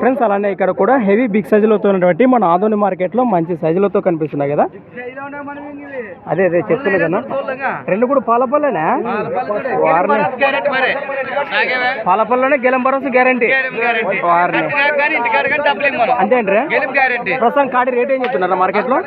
Friends అలానే ఇక్కడ కూడా హెవీ బిగ్ సైజులతో ఉన్నటువంటి మన ఆధునిక మార్కెట్లో మంచి సైజులతో కనిపిస్తున్నాయి కదా. అదే అదే చెప్తున్నా కదా. రెండు కూడా పాలపల్లెనా? వారిని పాలపల్లెనే గెలం భరోసా గ్యారంటీ. అంతే అండి ప్రస్తుతం కాడి రేట్ ఏం చెప్తున్నారా మార్కెట్లో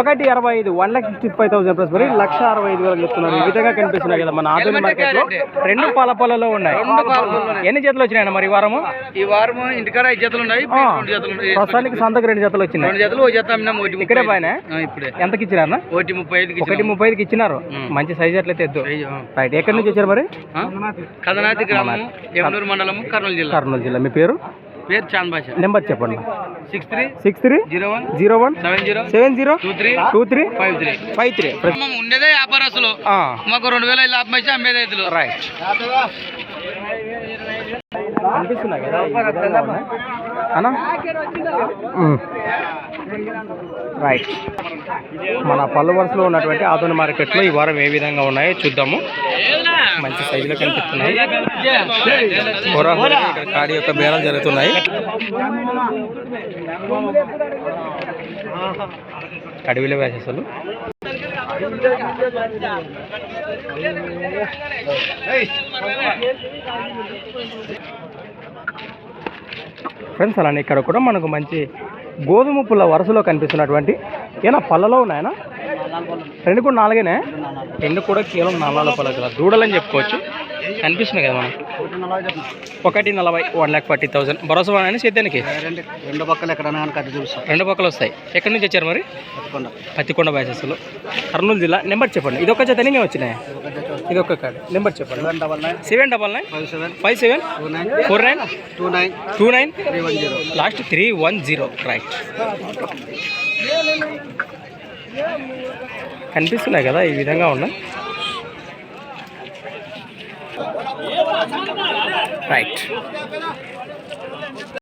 ఒకటి అరవై ఐదు. One lakh fifty five thousand plus మరి లక్ష అరవై ఐదు వేలు చెప్తున్నారు. ఈ విధంగా కనిపిస్తున్నాయి కదా మన ఆధునిక మార్కెట్లో రెండు పాల పొలాల్లో ఉన్నాయి. ఎన్ని జతలు వచ్చినాయి మరి ఈ వారము? ఈ వారం ఇంటికాడ ఐదు జతలు ఉన్నాయి రెండు. ప్రస్తుతానికి సంతకు రెండు జతలు వచ్చినాయి. రెండు అమ్మినాం ఒకటి ముప్పై ఇక్కడే. పైన ఇప్పుడే. ఎంతకి ఇచ్చినారన్నా? ఒకటి ముప్పై ఐదుకి ఒకటి. ముప్పై ఐదుకి ఇచ్చినారు. మంచి సైజ్ అట్లయితే ఎద్దు. రైట్ ఎక్కడి నుంచి వచ్చారు మరి? కదనాతి గ్రామం యమునూరు మండలం కర్నూలు జిల్లా. కర్నూలు జిల్లా. మీ పేరు? పేరు చాంద్ భాష. నెంబర్ చెప్పండి. Six three six three zero one zero one seven zero seven zero two three two three five three. Five three. ఉండేదే వ్యాపారస్తులు. మాకు రెండు వేల లాభం వచ్చి అమ్మేది రైతులు రైట్ అనిపిస్తున్నాయి కదా రైట్ మన పళ్ళు వరుసలో ఉన్నటువంటి ఆధునిక మార్కెట్లో ఈ వారం ఏ విధంగా ఉన్నాయో చూద్దాము. మంచి సైజులో కనిపిస్తున్నాయి. ఇక్కడ కాడి యొక్క బేరాలు జరుగుతున్నాయి. అడవిలో వేసేసాలు ఫ్రెండ్స్ అలానే ఇక్కడ కూడా మనకు మంచి గోధుమ పుల్ల వరుసలో కనిపిస్తున్నటువంటి ఏనా పళ్ళలో ఉన్నాయనా? రెండు కూడా నాలుగేనే? రెండు కూడా కేవలం నాలుగు పళ్ళ కదా. దూడలని చెప్పుకోవచ్చు. కనిపిస్తున్నాయి కదా మనకు. ఒకటి నలభై వన్ ల్యాక్ ఫార్టీ థౌసండ్. భరోసా అని సేద్యానికి రెండు పక్కల ఎక్కడైనా కట్టి చూపిస్తాం. రెండు పక్కలు వస్తాయి. ఎక్కడి నుంచి వచ్చారు మరి? పత్తికొండ. బ్యాసెస్లో కర్నూలు జిల్లా. నెంబర్ చెప్పండి. ఇది ఒక జతనే వచ్చినాయి? ఇది ఒక కార్డు నెంబర్ చెప్పండి. Double nine. Seven double nine? Five seven. Four nine? Two nine. Two nine? Last three one zero. Right. కనిపిస్తున్నాయి కదా ఈ విధంగా ఉన్నాయి. రైట్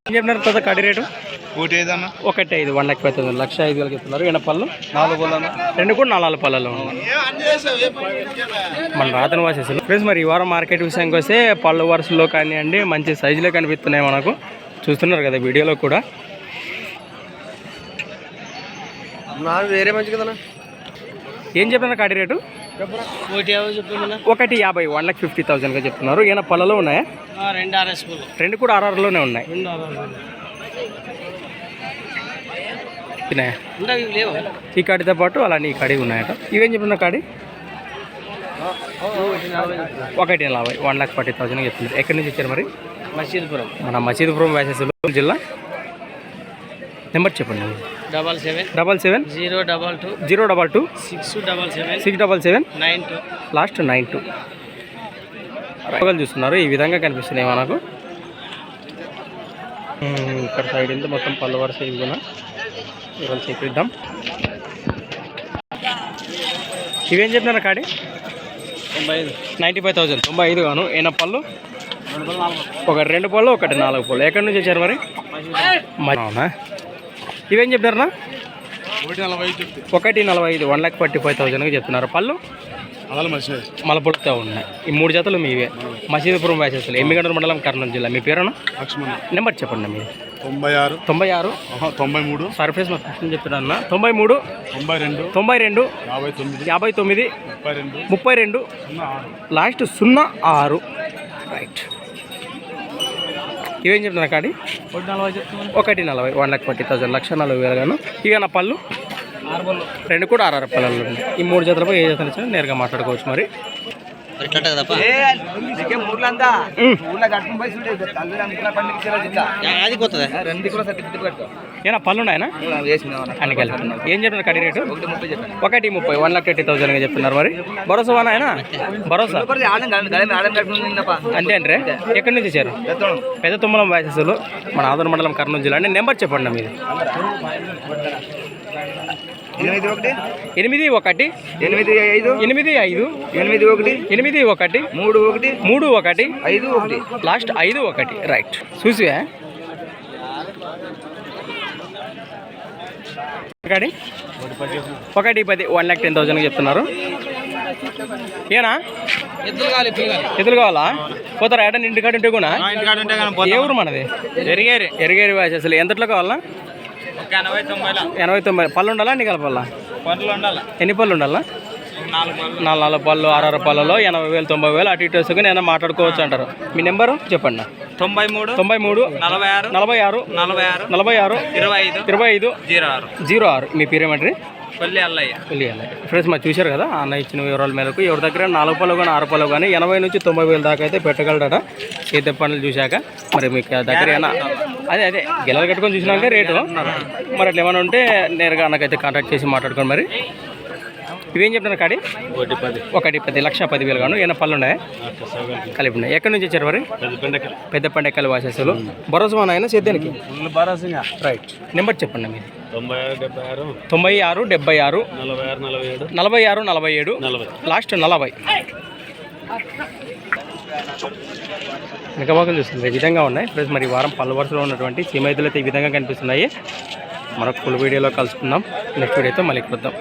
ఏం చెప్పినారు కొత్త కడి రేటు? ఒకటి ఏదన్నా ఒకటి ఐదు వన్ లాక్ ఫైవ్ థౌసండ్ లక్ష ఐదు వేలకి చెప్తున్నారు ఎనపళ్ళు నాలుగు బోలన్నా రెండు కూడా నాలుగు పళ్ళలో ఉన్నాయి. మన రాతన వాసేసారు. ఫ్రెండ్స్ మరి ఈ వారం మార్కెట్ విషయానికి వస్తే పళ్ళు వరుసలో కానివ్వండి మంచి సైజులో కనిపిస్తున్నాయి మనకు. చూస్తున్నారు కదా వీడియోలో కూడా. వేరే మంచి కదన్నా. ఏం చెప్పినారు కాడి రేటు? ఒకటి యాభై చెప్తున్నా వన్ లాక్ ఫిఫ్టీ థౌసండ్గా చెప్తున్నారు. ఈయన పళ్ళలో ఉన్నాయా? రెండు ఆర్ఎస్ రెండు కూడా ఆర్ఆర్లోనే ఉన్నాయి. ఈ కాడితో పాటు అలానే ఈ కాడి ఉన్నాయట. ఇవేం చెప్పిన కాడి? ఒకటి నలభై వన్ లాక్ ఫార్టీ థౌసండ్ చెప్తున్నారు. ఎక్కడి నుంచి వచ్చారు మరి? మసీద్పురం. మన మసీదుపురం వేసేసి జిల్లా? నెంబర్ చెప్పండి. Double seven double seven zero double two zero double two six double seven six double seven nine two last nine two. రోగాలు చూస్తున్నారు. ఈ విధంగా కనిపిస్తున్నాయి మనకు. ఇక్కడ సైడ్ ఇంత మొత్తం పళ్ళు వరుస ఇవి కూడా ఇవాళ చేపిద్దాం. ఇవేం చెప్పినారు కాడి? తొంభై ఐదు. Ninety five thousand. తొంభై ఐదు గాను. ఏనా పళ్ళు? ఒకటి రెండు పళ్ళు ఒకటి నాలుగు పళ్ళు. ఎక్కడి నుంచి వచ్చారు మరి? మరి అవునా? ఇవేం చెప్పినారన్నా ఒకటి నలభై ఐదు వన్ ల్యాక్ ఫార్టీ ఫైవ్ థౌసండ్గా చెప్తున్నారు. పళ్ళు? మలపులతో ఉన్నాయి. ఈ మూడు జతలు మీవే. మసీదుపురం వేసేస్తారు ఎమ్మిగండ్ర మండలం కర్నూలు జిల్లా. మీ పేరునా లక్ష్మణ్. నెంబర్ చెప్పండి మీరు. తొంభై ఆరు తొంభై ఆరు తొంభై మూడు సర్ఫేస్ మా ఫస్ట్ చెప్పిన తొంభై మూడు తొంభై రెండు తొంభై రెండు యాభై తొమ్మిది యాభై తొమ్మిది ముప్పై రెండు ముప్పై రెండు లాస్ట్ సున్నా ఆరు. రైట్ ఇవేం చెప్తున్నా కాడి? ఒకటి నలభై వన్ లాక్ ఫార్టీ థౌసండ్ లక్ష నలభై వేలు గాను. ఇక నా పళ్ళు? రెండు కూడా ఆరు పళ్ళలు ఉన్నాయి. ఈ మూడు జతలపై ఏ జతలు ఇచ్చినా నేరుగా మాట్లాడుకోవచ్చు మరి. అది కొత్తదా. ఏనా పళ్ళు ఉన్నాయనా అన్ని. కలిపి. ఏం చెప్తున్నారు కడి రేటు? ఒకటి ముప్పై వన్ లాక్ థర్టీ థౌసండ్గా చెప్తున్నారు మరి. భరోసా వానా ఆయన భరోసా? అంతే అంటే ఎక్కడి నుంచి వచ్చారు? పెద్ద తుమ్మలం వాయసెస్లు మన ఆదరణ మండలం కర్నూలు జిల్లా అండి. నెంబర్ చెప్పండి మీది ఎనిమిది ఒకటి? ఎనిమిది ఒకటి. ఎనిమిది ఐదు? ఎనిమిది ఐదు. ఎనిమిది ఒకటి? ఎనిమిది ఒకటి. మూడు ఒకటి? మూడు ఒకటి. ఐదు ఒకటి. లాస్ట్ ఐదు ఒకటి. రైట్. చూసివా? ఒకటి. ఒకటి పది. వన్ ల్యాక్ టెన్ థౌసండ్ చెప్తున్నారు. ఏనా ఎద్దులు కావాలి పిల్లలు ఎదురు కావాలా? పోతారా? ఏటని ఇంటికాడ ఉంటే కూడా? ఏ ఊరు మనది? ఎరిగేరి వాసి. అసలు ఎంతట్లో కావాలా? ఎనభై తొంభై. పళ్ళు ఉండాలా అన్ని కలపాలా ఎన్ని పళ్ళు ఉండాలా? నాలుగు నాలుగు పళ్ళు ఆరు పళ్ళలో ఎనభై వేలు తొంభై వేలు అటు ఇటు వేసుకుని నేను మాట్లాడుకోవచ్చు అంటారు. మీ నెంబరు? చెప్పండి. తొంభై మూడు తొంభై మూడు నలభై ఆరు నలభై ఆరు నలభై ఆరు నలభై ఆరు ఇరవై ఐదు ఇరవై ఐదు జీరో ఆరు. జీరో ఆరు మీ పేరేమంటారు పల్లి అల్లయ్య. ఫ్రెండ్స్ మరి చూశారు కదా అన్న ఇచ్చిన వివరాల మేరకు. ఎవరి దగ్గర నాలుగు పళ్ళు కానీ ఆరు పళ్ళు కానీ ఎనభై నుంచి తొంభై వేల దాకా అయితే పెట్టగలడట చేతి పనులు చూశాక. మరి మీకు దగ్గర అదే అదే. గిల్లలు కట్టుకొని చూసినాక రేటు. మరి అట్లా ఏమైనా ఉంటే నేరుగా అన్నకైతే కాంటాక్ట్ చేసి మాట్లాడుకోండి మరి. ఇవేం చెప్తున్నారు కాడి? ఒకటి పది. ఒకటి పది లక్ష పదివేలు గాను. ఏమైనా పళ్ళు ఉన్నాయా? కలిపి ఉన్నాయి. ఎక్కడి నుంచి వచ్చారు మరి? పెద్ద పండగలు వాసేసాలు. భరోసా ఆయన సేద్యానికి? రైట్. నెంబర్ చెప్పండి మీరు తొంభై ఆరు డెబ్బై ఆరు. తొంభై ఆరు డెబ్బై ఆరు. నలభై ఆరు నలభై ఏడు. నలభై ఆరు నలభై ఏడు. నలభై. లాస్ట్ నలభై. నికబాకులు చూస్తుంది ఈ విధంగా ఉన్నాయి. ప్లస్ మరి ఈ వారం పళ్ళ వరుసలో ఉన్నటువంటి సీమైతులు అయితే ఈ విధంగా కనిపిస్తున్నాయి. మరొక ఫుల్ వీడియోలో కలుసుకుందాం. నెక్స్ట్ వీడియోతో మళ్ళీ కలుద్దాం.